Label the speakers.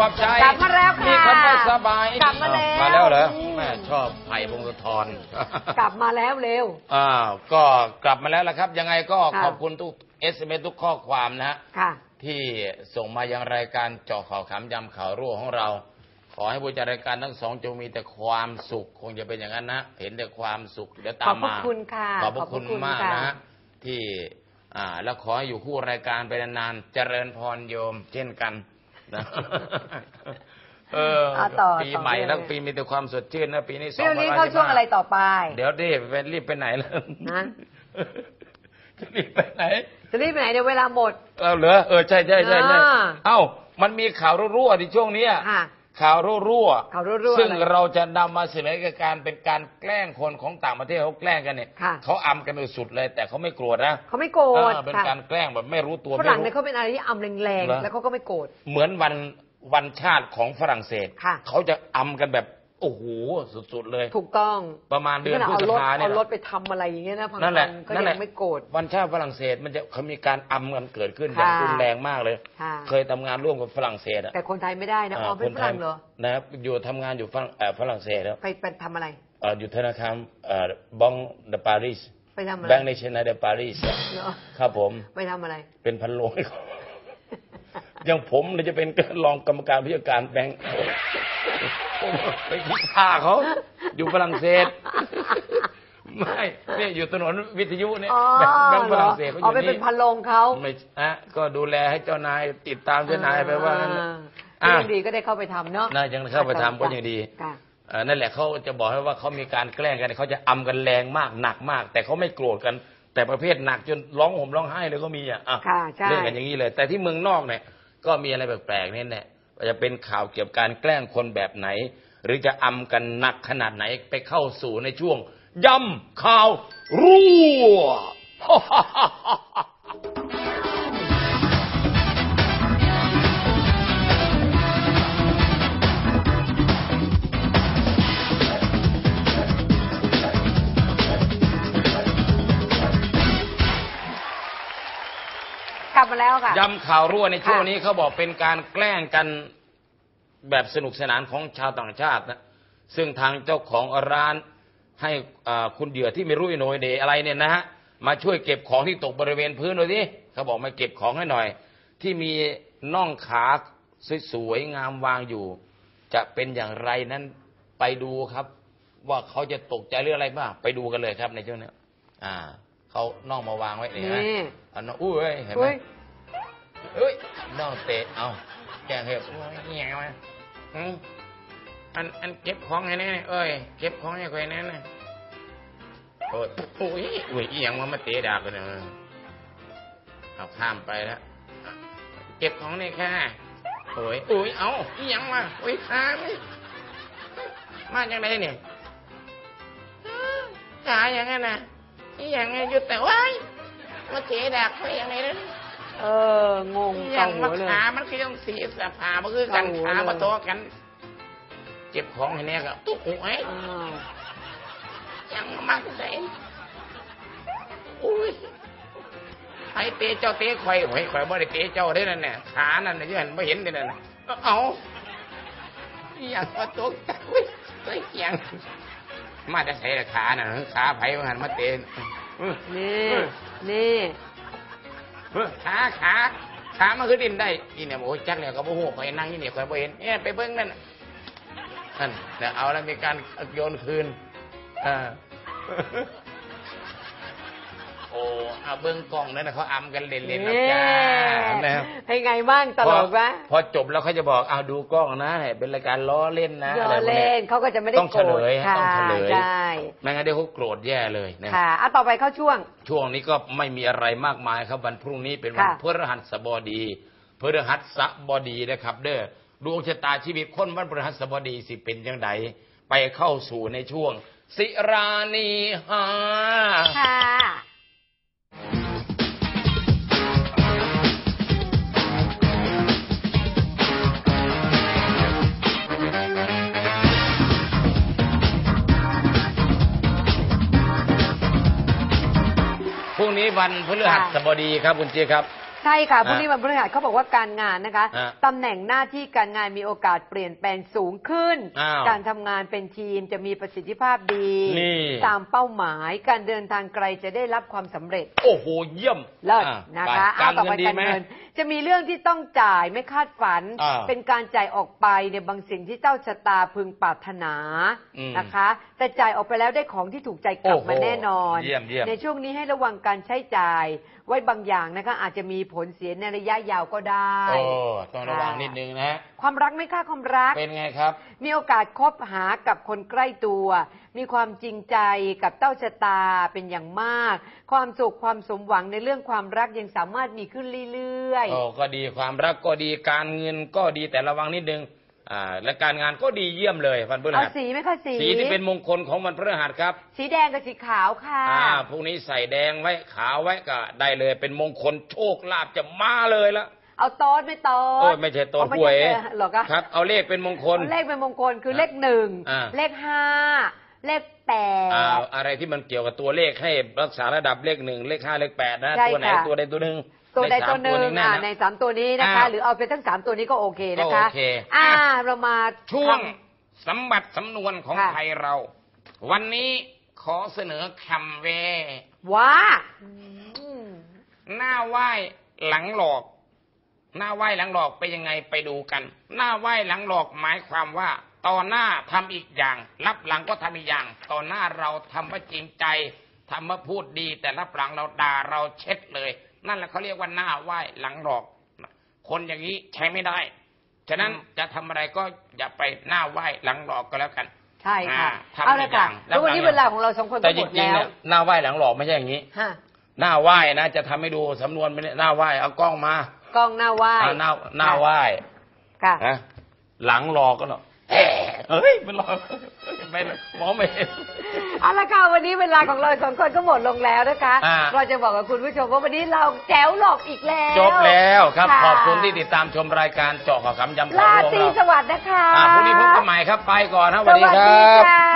Speaker 1: วบใจ
Speaker 2: กลับมาแล้วค่ะ
Speaker 1: มีคำว่าสบาย
Speaker 2: กลับมาแล้ว
Speaker 1: มาแล้วเหรอแม่ชอบไผ่พงศธร
Speaker 2: กลับมาแล้วเร็ว
Speaker 1: อ่าก็กลับมาแล้วละครับ ยังไงก็
Speaker 2: ค่ะ
Speaker 1: ขอบคุณทุกเอสเอ็มทุกข้อความนะฮะ
Speaker 2: ค่ะ
Speaker 1: ที่ส่งมายังรายการเจาะข่าวขำยำข่าวรั่วของเรา ขอให้ผู้จัดรายการทั้งสองจงมีแต่ความสุข คงจะเป็นอย่างนั้นนะ เห็นแต่ความสุขเดี๋ยวตามมา
Speaker 2: ขอบพระคุณค่ะ
Speaker 1: ขอบพระคุณ
Speaker 2: ขอบพระคุณ
Speaker 1: มาก
Speaker 2: ค่ะ
Speaker 1: นะฮะที่อ่าแล้วขอให้อยู่คู่รายการไปนานๆเจริญพรโยม เช่นกัน นะเออ
Speaker 2: เอาต่อ
Speaker 1: ปี
Speaker 2: ต่อ
Speaker 1: ใหม่
Speaker 2: เลย
Speaker 1: ทั้งปีมีแต่ความสดชื่นนะปีนี้สอง
Speaker 2: เรื่องนี้
Speaker 1: พัน
Speaker 2: เข้าช่วงอะไรต่อไป
Speaker 1: เดี๋ยวดิไปรีบไปไหนล่ะ
Speaker 2: นะ
Speaker 1: จะรีบไปไหน
Speaker 2: จะรีบไปไหนเดี๋ยวเวลาหมด
Speaker 1: เอาเหรอเออใช่ใช่ใช่ใช่
Speaker 2: อ่า
Speaker 1: เอ้ามันมีข่าวรั่วๆในช่วงเนี้ย
Speaker 2: ค่ะ
Speaker 1: ข่าวรั่วๆ
Speaker 2: ข่าวรั่วๆ
Speaker 1: ซึ่ง
Speaker 2: อะไร
Speaker 1: เราจะนำมาเสนอกับการเป็นการแกล้งคนของต่างประเทศเขาแกล้งกันเนี่ย
Speaker 2: ค่ะ
Speaker 1: เขาอำกันสุดๆเลย แต่เขาไม่โกรธนะ
Speaker 2: เขาไม่โกรธ
Speaker 1: เออเป็น
Speaker 2: ค่ะ
Speaker 1: การแกล้งแบบไม่รู้ตัว
Speaker 2: ฝ
Speaker 1: ไม่
Speaker 2: รั่งเนี่ย
Speaker 1: รู้
Speaker 2: เขาเป็นอะไรที่อำแรง
Speaker 1: เหรอ
Speaker 2: ๆแล้วเขาก็ไม่โกรธ
Speaker 1: เหมือนวันวันชาติของฝรั่งเศส
Speaker 2: ค่ะ
Speaker 1: เขาจะอำกันแบบโอ้โหสุดๆเลย
Speaker 2: ถูกต้อง
Speaker 1: ประมาณเดือน
Speaker 2: ขนา
Speaker 1: พฤ
Speaker 2: เอา
Speaker 1: ษ
Speaker 2: รถ
Speaker 1: ภาเนี่ย
Speaker 2: เอา
Speaker 1: นะ
Speaker 2: รถไปทำอะไรอย่างเงี้ยนะพัง
Speaker 1: นั่นแหละ
Speaker 2: ก็
Speaker 1: นั่น
Speaker 2: ยั
Speaker 1: แหละ
Speaker 2: งไม่โกรธ
Speaker 1: วันชาติฝรั่งเศสมันจะเขามีการอำกันเกิดขึ้นอ
Speaker 2: ค่ะ
Speaker 1: ย่างรุนแรงมากเลย
Speaker 2: ค่ะ
Speaker 1: เคยทำงานร่วมกับฝรั่งเศสอะ
Speaker 2: แต่คนไทยไม่ได้นะอ๋อเป็นฝรั่งเหรอ
Speaker 1: นะครับอยู่ทำงานอยู่ฝรั่งเอ่อฝรั่งเศสแล้ว
Speaker 2: ไปไปทำอะไร
Speaker 1: เอ่ออยู่ธนาคารเอ่อบองเดปารีส
Speaker 2: ไปทำอะไร
Speaker 1: แบงก์เนชั่นแนลเดปารีส
Speaker 2: เหรอ
Speaker 1: ครับผม
Speaker 2: ไปทำอะไร
Speaker 1: เป็นพันโลงให้เขา อย่างผมเนี่ยจะเป็นรองกรรมการผู้จัดการแบงก์ผมไปคิดฆ่าเขา อยู่ฝรั่งเศส ไม่เนี่ยอยู่ถนนวิทยุเนี่ย
Speaker 2: อ๋อ
Speaker 1: แบงก์แบงก์ฝรั่งเศสเขาอ
Speaker 2: อ๋อยู่ไปเป็
Speaker 1: นี่
Speaker 2: นพันโลงเขา
Speaker 1: ไม่อะก็ดูแลให้เจ้านายติดตามเจ้านายไปว่างั้น
Speaker 2: อ่
Speaker 1: อะ
Speaker 2: ก็ยังดีก็ได้เข้าไปทำเนาะ
Speaker 1: น่าจะเข้าไปทำก็ยังดี
Speaker 2: ค่ะ
Speaker 1: เอ่อนั่นแหละเขาจะบอกให้ว่าเขามีการแกล้งกันเขาจะอำกันแรงมากหนักมาก แต่เขาไม่โกรธกัน แต่ประเภทหนักจนร้องห่มร้องไห้เลยก็มีอะอะ
Speaker 2: ค่ะใช่
Speaker 1: เล่นกันอย่างนี้เลย แต่ที่เมืองนอกเนี่ย ก็มีอะไรแปลกๆนี่แหละจะเป็นข่าวเกี่ยวกับการแกล้งคนแบบไหน หรือจะอำกันหนักขนาดไหนไปเข้าสู่ในช่วงย่ำข่าวรั่ว
Speaker 2: กลับมาแล้วค่ะ
Speaker 1: ย้ำข่าวรั่วในช่วง
Speaker 2: ค่ะ
Speaker 1: นี้เขาบอกเป็นการแกล้งกันแบบสนุกสนานของชาวต่างชาตินะซึ่งทางเจ้าของร้านให้อ่าคุณเหยื่อที่ไม่รู้อิโหนยเดอะไรเนี่ยนะฮะมาช่วยเก็บของที่ตกบริเวณพื้นหน่อยสิเขาบอกมาเก็บของให้หน่อย ที่มีน่องขาสวยๆงามวางอยู่ จะเป็นอย่างไรนั้นไปดูครับ ว่าเขาจะตกใจหรืออะไรบ้างไปดูกันเลยครับในช่วงนี้อ่า เขาน่องมาวางไว้เนี่ยนะ
Speaker 2: นี่
Speaker 1: เอาน้องอุ้ยเห็นไหม
Speaker 2: อุ้ย
Speaker 1: เอ้ยน้องเตะเอาแกงเห็บโอ้ยเหี้ยวะอืมอันอันเก็บของให้แน่เอ้ยเก็บของให้ใครแน่นะโอ้ยโอ้ยอุ้ยอีหยังมามาเตะดาบกันเนี่ยเอาข้ามไปแล้วอะเก็บของนี่ค่ะโอ้ยโอ้ยเอาอีหยังมาโอ้ยขาไม่มาจากไหนเนี่ยขาอย่างนั้นนะ อีหยังไงอยู่แต่ว่ามาเตะดาบเขาอย่างไรนั้น
Speaker 2: เอองง
Speaker 1: อ
Speaker 2: เกา
Speaker 1: ย่าง
Speaker 2: หั
Speaker 1: มาว
Speaker 2: เลย
Speaker 1: ขามันคือต้องสีสภามันคือกัน
Speaker 2: เกาหัว
Speaker 1: ขา
Speaker 2: เลย
Speaker 1: มาโตะกัน เจ็บของให้แน่ก็ตุ๊กไอ้
Speaker 2: อ้าว
Speaker 1: ยังมามักใส่อุ้ยไอ้เตะเจ้าเตะข่อยข่อยข่อยบ่ได้เตะเจ้าได้นั่นน่ะขานั่นน่ะยังไม่เห็นเลยนั่นน่ะเอาอย่างมาตกตะอุ้ยเฮ้ยยัง มาจะใส่ขาน่ะขาไผมาหันมาเตะอื้อ
Speaker 2: นี่นี่
Speaker 1: เฮ้ยขาขาขามันคือดินได้อีเนี่ยโอ้ยจักแล้วก็บ่ฮู้ข่อยนั่งอยู่นี่ข่อยบ่เห็นเอ๊ะไปเบิ่งนั่นน่ะนั่นเดี๋ยวเอาแล้วมีการโยนคืนอ่าโอ้ เอาเบิ่งกล้องนั่นนะเขาอำกันเล่นๆนะจ้านะครับ
Speaker 2: ให้ไงบ้างตลกปะ
Speaker 1: พอจบแล้วเขาจะบอกเอาดูกล้องนะเป็นรายการล้อเล่นนะ
Speaker 2: ล้อ
Speaker 1: อะไรพวก
Speaker 2: เล่
Speaker 1: ย
Speaker 2: นเขาก็จะไม่ได้
Speaker 1: ต้อง
Speaker 2: โก
Speaker 1: เฉ
Speaker 2: ร
Speaker 1: ล
Speaker 2: ธ
Speaker 1: ยฮะ
Speaker 2: ค่ะ
Speaker 1: ต้องเฉลย
Speaker 2: ใช่
Speaker 1: ไม่งั้นเดี๋ยวเขาโกรธแย่เลยนะ
Speaker 2: ค่ะอะต่อไปเข้าช่วง
Speaker 1: ช่วงนี้ก็ไม่มีอะไรมากมายครับวันพรุ่งนี้เป็นวัน
Speaker 2: ค่ะ
Speaker 1: พฤหัสบดีพฤหัสบดีนะครับ เด้อดวงชะตาชีวิตคนวันพฤหัสบดีสิเป็นยังไงไปเข้าสู่ในช่วง สิรานีฮา
Speaker 2: ค่ะ
Speaker 1: นี้วันพฤหัสบดีครับคุณเจี๊ยบครับ
Speaker 2: ใช่ค่ะ
Speaker 1: อะ
Speaker 2: พรุ่งนี้วันพฤหัสเขาบอกว่าการงานนะคะ
Speaker 1: อะ
Speaker 2: ตำแหน่งหน้าที่การงานมีโอกาสเปลี่ยนแปลงสูงขึ้น
Speaker 1: อ้าว
Speaker 2: การทำงานเป็นทีมจะมีประสิทธิภาพดี
Speaker 1: นี่
Speaker 2: ตามเป้าหมายการเดินทางไกลจะได้รับความสำเร็จ
Speaker 1: โอ้โหเยี่ยม
Speaker 2: เลิศ
Speaker 1: อ่
Speaker 2: นะคะ
Speaker 1: ไปการ
Speaker 2: ต่อ
Speaker 1: เงิ
Speaker 2: ไป
Speaker 1: นดี
Speaker 2: การ
Speaker 1: ไหม
Speaker 2: เงิน จะมีเรื่องที่ต้องจ่ายไม่คาดฝัน
Speaker 1: อ่า
Speaker 2: เป็นการจ่ายออกไปในยบางสิ่งที่เจ้าชะตาพึงปรารถนา
Speaker 1: อืม
Speaker 2: นะคะ แต่จ่ายออกไปแล้วได้ของที่ถูกใจกลับ
Speaker 1: โอ้โห
Speaker 2: มาแน่นอน
Speaker 1: เยี่ยมเยี่ยม
Speaker 2: ในช่วงนี้ให้ระวังการใช้จ่าย ไว้บางอย่างนะคะอาจจะมีผลเสียในระยะยาวก็ได้
Speaker 1: โอ้ต้องระวังนิดนึงนะ
Speaker 2: ความรักไม่ค่าความรัก
Speaker 1: เป็นไงครับ
Speaker 2: มีโอกาสคบหากับคนใกล้ตัว มีความจริงใจกับเต้าชะตาเป็นอย่างมาก ความสุขความสมหวังในเรื่องความรักยังสามารถมีขึ้นเรื่อย
Speaker 1: โอ้ก็ดีความรักก็ดีการเงินก็ดีแต่ระวังนิดนึงอ่าและการงานก็ดีเยี่ยมเลยวันพฤ
Speaker 2: ๆ เอา
Speaker 1: หัส
Speaker 2: สีไหมคะสี
Speaker 1: สีที่เป็นมงคลของวันพฤหัสครับ
Speaker 2: สีแดงกับสีขาวค่ะ
Speaker 1: อ่าพรุ่งนี้ใส่แดงไว้ขาวไว้ก็ได้เลย เป็นมงคลโชคลาภจะมาเลยละ
Speaker 2: เอาโต๊ดไม่โต๊ด
Speaker 1: โอ้ยไม่ใช่โต๊ด
Speaker 2: เอาไม่
Speaker 1: หวย
Speaker 2: ใช่เหรอคะ
Speaker 1: ครับ เอาเลขเป็นมงคล
Speaker 2: เลขเป็นมงคลคือเลขหนึ่ง
Speaker 1: อ่า
Speaker 2: เลขห้าเลขแปด
Speaker 1: อ่าอะไรที่มันเกี่ยวกับตัวเลขให้รักษาระดับเลขหนึ่งเลขห้าเลขแปดนะ
Speaker 2: ใช่
Speaker 1: ตัวไหน
Speaker 2: ค่ะ
Speaker 1: ตัวใดตัวหนึ่ง
Speaker 2: ตัวใด
Speaker 1: เลขสา
Speaker 2: ตั
Speaker 1: ม
Speaker 2: วหนึ่ง
Speaker 1: แน่
Speaker 2: อ่า
Speaker 1: นะ
Speaker 2: ในสามตัวนี้นะคะ
Speaker 1: อ้าว
Speaker 2: หรือเอาไปทั้งสามตัวนี้ก็โอเคนะคะ
Speaker 1: ก็โอเค
Speaker 2: อ่า
Speaker 1: อะ
Speaker 2: เรามา
Speaker 1: ช่วง
Speaker 2: ท
Speaker 1: สมบัติสำนวนของ
Speaker 2: ค่ะ
Speaker 1: ไทยเรา วันนี้ขอเสนอคำเวำ
Speaker 2: ว่าอืม
Speaker 1: หน้าไหว้หลังหลอก หน้าไหว้หลังหลอกเป็นยังไงไปดูกัน หน้าไหว้หลังหลอกหมายความว่าตอนหน้าทำอีกอย่าง รับหลังก็ทำอีกอย่างตอนหน้าเราทำว่าจริงใจทำว่าพูดดี แต่รับหลังเราด่าเราเช็ดเลย นั่นแหละเขาเรียกว่าหน้าไหว้หลังหลอก คนอย่างนี้ใช้ไม่ได้ ฉะนั้นจะทำอะไรก็อย่าไปหน้าไหว้หลังหลอกก็แล้วกัน
Speaker 2: ใช่ค่ะ
Speaker 1: อ่าทำ
Speaker 2: เอาละค่ะ
Speaker 1: ในอย่าง
Speaker 2: แล้ววันนี้
Speaker 1: รับหลัง
Speaker 2: เวลาของเราสองคน
Speaker 1: แต่
Speaker 2: ก็
Speaker 1: จ
Speaker 2: หมด
Speaker 1: ริงๆ
Speaker 2: แล้ว
Speaker 1: เนี่ยหน้าไหว้หลังหลอกไม่ใช่อย่างนี้
Speaker 2: ฮะ
Speaker 1: หน้าไหว้นะจะทำให้ดูสำนวนไม่ได้หน้าไหว้เอากล้องมาก
Speaker 2: ล้องหน้าไหว้
Speaker 1: เอาหน้าหน้าไหว้
Speaker 2: ค่ะ
Speaker 1: นะหลังหลอกก็หรอกเฮ้ยมันหลอกไม่มองไม่เห็น
Speaker 2: เอาละค่ะวันนี้เวลาของเราสองคนก็หมดลงแล้วนะคะ
Speaker 1: อ่า
Speaker 2: เราจะบอกกับคุณผู้ชมว่าวันนี้เราแจ๋วหลอกอีกแล้ว
Speaker 1: จบแล้วครับะขอบคุณที่ติดตามชมรายการเจาะข่าวคำยำข่าว
Speaker 2: รา
Speaker 1: ของ
Speaker 2: ตรี
Speaker 1: เรา
Speaker 2: สวัสดิ์นะคะ
Speaker 1: อ่าพรุ่งนี้พบกันใหม่ครับไปก่อนนะส
Speaker 2: ส
Speaker 1: วัสดี
Speaker 2: วัส
Speaker 1: ค
Speaker 2: ดี
Speaker 1: รับ
Speaker 2: ค่ะ